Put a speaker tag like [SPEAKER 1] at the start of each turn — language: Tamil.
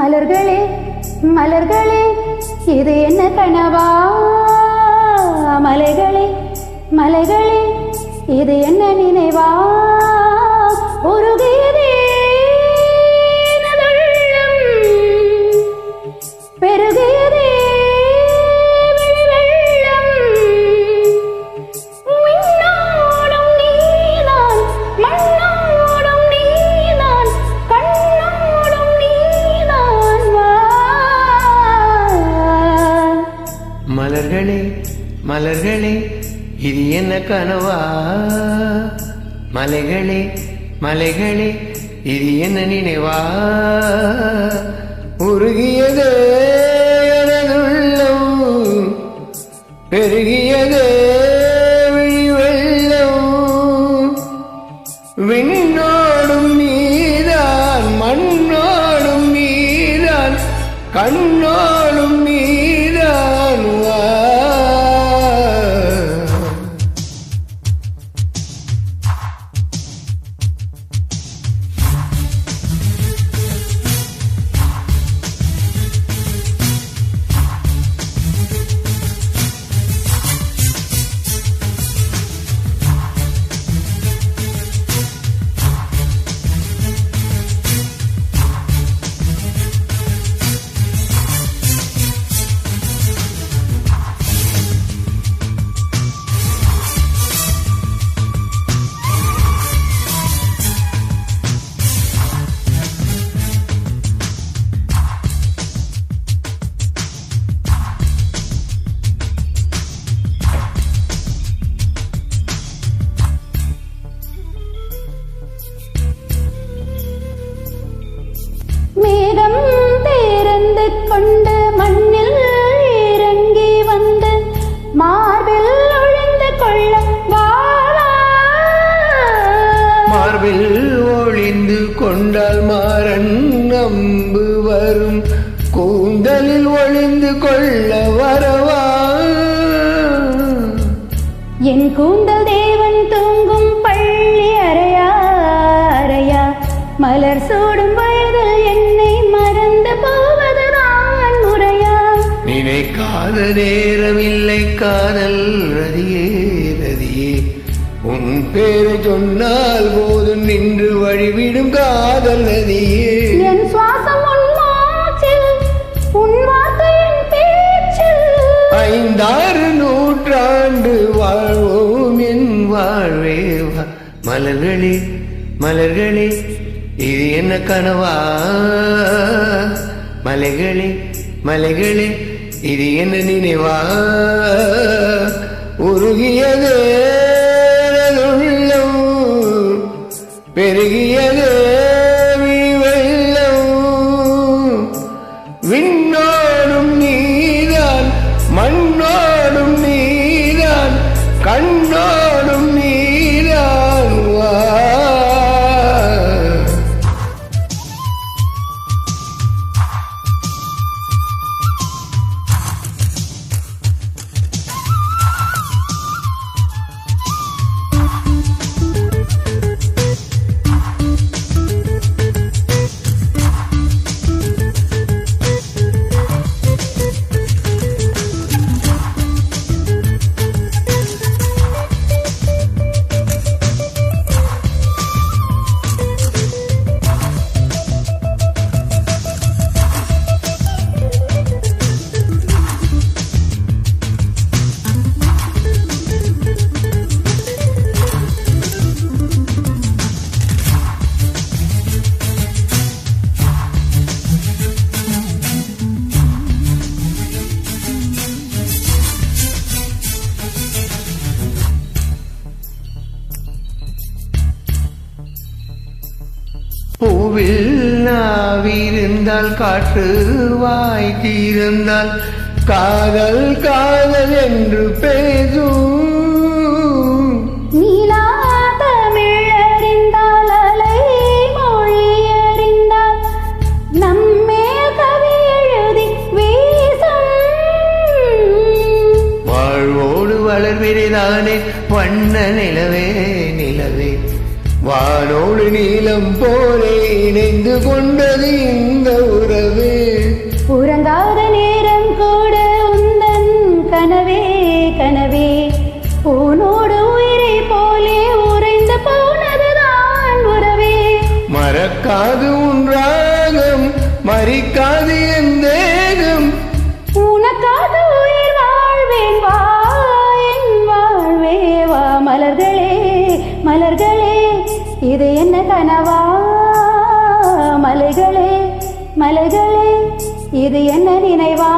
[SPEAKER 1] மலர்களே மலர்களே இது என்ன கனவா? மலைகளே மலைகளே இது என்ன நினைவா? உருகி
[SPEAKER 2] மலர்களே மலர்களே இது என்ன கனவா? மலைகளே மலைகளே இது என்ன நினைவா? உருகியது எனதுள்ளம் பெருகியது விழி வெள்ளம் விண்ணோடும் நீதான் மண்ணோடும் நீதான் கண்ணோடும் நீதான்
[SPEAKER 1] கொண்டு மண்ணில் இறங்கி வந்து மார்பில் ஒழிந்து கொள்ள
[SPEAKER 2] மார்பில் ஒளிந்து கொண்டால் மாறன் நம்பு வரும் கூந்தலில் ஒளிந்து கொள்ள வரவா.
[SPEAKER 1] என் கூந்தல் தேவன் தூங்கும் பள்ளி அறையா அறையா. மலர் சூடும்
[SPEAKER 2] நினைக்காத நேரமில்லை காதல் ரதியே ரதியே. உன் பேரை சொன்னால் போதும் நின்று வழிவிடும் காதல் நதியே
[SPEAKER 1] என் சுவாசம்
[SPEAKER 2] ஐந்தாறு நூற்றாண்டு வாழ்வோம் என் வாழ்வே. வா. மலர்களே மலர்களே இது என்ன கனவா? மலைகளே மலைகளே இது என்ன நினைவா உருகியது உள்ளம் பெருகியது வெள்ளம். விண்ணோடும் நீதான் மண்ணோடும் நீதான் கண் பூவில் நாவிருந்தால் காற்று வாய் தீர்ந்தால் காதல் காதல் என்று பேசும்.
[SPEAKER 1] நீலா தமிழறிந்தால் அலை மொழி அறிந்தால் நம்மேல் கவி எழுதி
[SPEAKER 2] வாழ்வோடு வளர்விரைதானே வண்ண நிலவே நிலவே. வானோடு நீளம் போலே இணைந்து கொண்டது இந்த உறவு. உறங்காத நேரம் கூட உந்தன் கனவே கனவே.
[SPEAKER 1] உனோடு உயிரை போலே உறைந்து போனதுதான் உறவே. மறக்காது உன் ராகம் மறிக்காது கனவா? மலைகளே மலைகளே இது என்ன நினைவா?